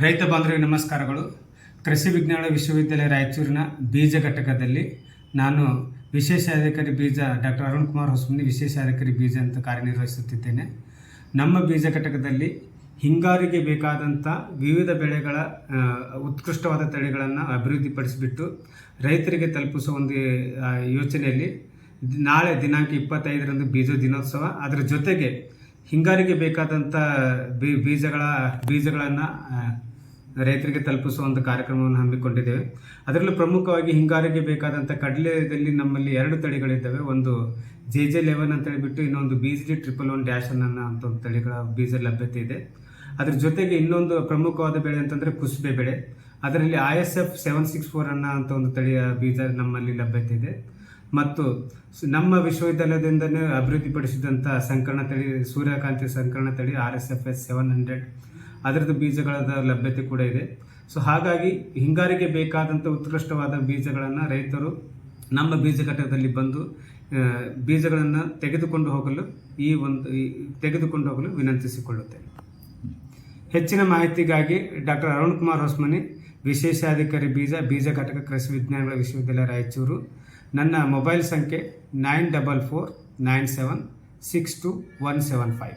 ರೈತ ಬಾಂಧವರಿಗೆ ನಮಸ್ಕಾರಗಳು. ಕೃಷಿ ವಿಜ್ಞಾನ ವಿಶ್ವವಿದ್ಯಾಲಯ ರಾಯಚೂರಿನ ಬೀಜ ಘಟಕದಲ್ಲಿ ನಾನು ವಿಶೇಷ ಅಧಿಕಾರಿ ಬೀಜ ಡಾಕ್ಟರ್ ಅರುಣ್ ಕುಮಾರ್ ಹೊಸಮನಿ ವಿಶೇಷ ಅಧಿಕಾರಿ ಬೀಜ ಅಂತ ಕಾರ್ಯನಿರ್ವಹಿಸುತ್ತಿದ್ದೇನೆ. ನಮ್ಮ ಬೀಜ ಘಟಕದಲ್ಲಿ ಹಿಂಗಾರಿಗೆ ಬೇಕಾದಂಥ ವಿವಿಧ ಬೆಳೆಗಳ ಉತ್ಕೃಷ್ಟವಾದ ತಳಿಗಳನ್ನು ಅಭಿವೃದ್ಧಿಪಡಿಸಿಬಿಟ್ಟು ರೈತರಿಗೆ ತಲುಪಿಸುವ ಒಂದು ಯೋಚನೆಯಲ್ಲಿ ನಾಳೆ ದಿನಾಂಕ ಇಪ್ಪತ್ತೈದರಂದು ಬೀಜ ದಿನೋತ್ಸವ ಅದರ ಜೊತೆಗೆ ಹಿಂಗಾರಿಗೆ ಬೇಕಾದಂಥ ಬೀ, ಬೀಜಗಳ, ಬೀಜಗಳನ್ನು ರೈತರಿಗೆ ತಲುಪಿಸುವ ಒಂದು ಕಾರ್ಯಕ್ರಮವನ್ನು ಹಮ್ಮಿಕೊಂಡಿದ್ದೇವೆ. ಅದರಲ್ಲೂ ಪ್ರಮುಖವಾಗಿ ಹಿಂಗಾರಿಗೆ ಬೇಕಾದಂಥ ಕಡಲೆಯಲ್ಲಿ ನಮ್ಮಲ್ಲಿ ಎರಡು ತಳಿಗಳಿದ್ದಾವೆ. ಒಂದು ಜೆ ಜೆ ಲೆವೆನ್ ಅಂತ ಹೇಳಿಬಿಟ್ಟು ಇನ್ನೊಂದು B G triple one dash ಅನ್ನೋ ಅಂತ ಒಂದು ತಳಿಗಳ ಬೀಜ ಲಭ್ಯತೆ ಇದೆ. ಅದ್ರ ಜೊತೆಗೆ ಇನ್ನೊಂದು ಪ್ರಮುಖವಾದ ಬೆಳೆ ಅಂತಂದರೆ ಕುಸುಬೆ ಬೆಳೆ. ಅದರಲ್ಲಿ I S F seven six four ಅನ್ನೋ ಅಂತ ಒಂದು ತಳಿಯ ಬೀಜ ನಮ್ಮಲ್ಲಿ ಲಭ್ಯತೆ ಇದೆ. ಮತ್ತು ನಮ್ಮ ವಿಶ್ವವಿದ್ಯಾಲಯದಿಂದನೇ ಅಭಿವೃದ್ಧಿಪಡಿಸಿದಂಥ ಸಂಕರಣ ತಳಿ, ಸೂರ್ಯಕಾಂತಿ ಸಂಕರಣ ತಳಿ, R S F S seven hundred ಅದರದ್ದು ಬೀಜಗಳದ ಲಭ್ಯತೆ ಕೂಡ ಇದೆ. ಸೊ ಹಾಗಾಗಿ ಹಿಂಗಾರಿಗೆ ಬೇಕಾದಂಥ ಉತ್ಕೃಷ್ಟವಾದ ಬೀಜಗಳನ್ನು ರೈತರು ನಮ್ಮ ಬೀಜ ಘಟಕದಲ್ಲಿ ಬಂದು ಬೀಜಗಳನ್ನು ತೆಗೆದುಕೊಂಡು ಹೋಗಲು ಈ ಒಂದು ತೆಗೆದುಕೊಂಡು ಹೋಗಲು ವಿನಂತಿಸಿಕೊಳ್ಳುತ್ತೇನೆ. ಹೆಚ್ಚಿನ ಮಾಹಿತಿಗಾಗಿ ಡಾಕ್ಟರ್ ಅರುಣ್ ಕುಮಾರ್ ಹೊಸ್ಮನಿ, ವಿಶೇಷಾಧಿಕಾರಿ ಬೀಜ ಬೀಜ ಘಟಕ ಕೃಷಿ ವಿಜ್ಞಾನಗಳ ವಿಶ್ವವಿದ್ಯಾಲಯ ರಾಯಚೂರು. ನನ್ನ ಮೊಬೈಲ್ ಸಂಖ್ಯೆ nine double four nine seven six two one seven five.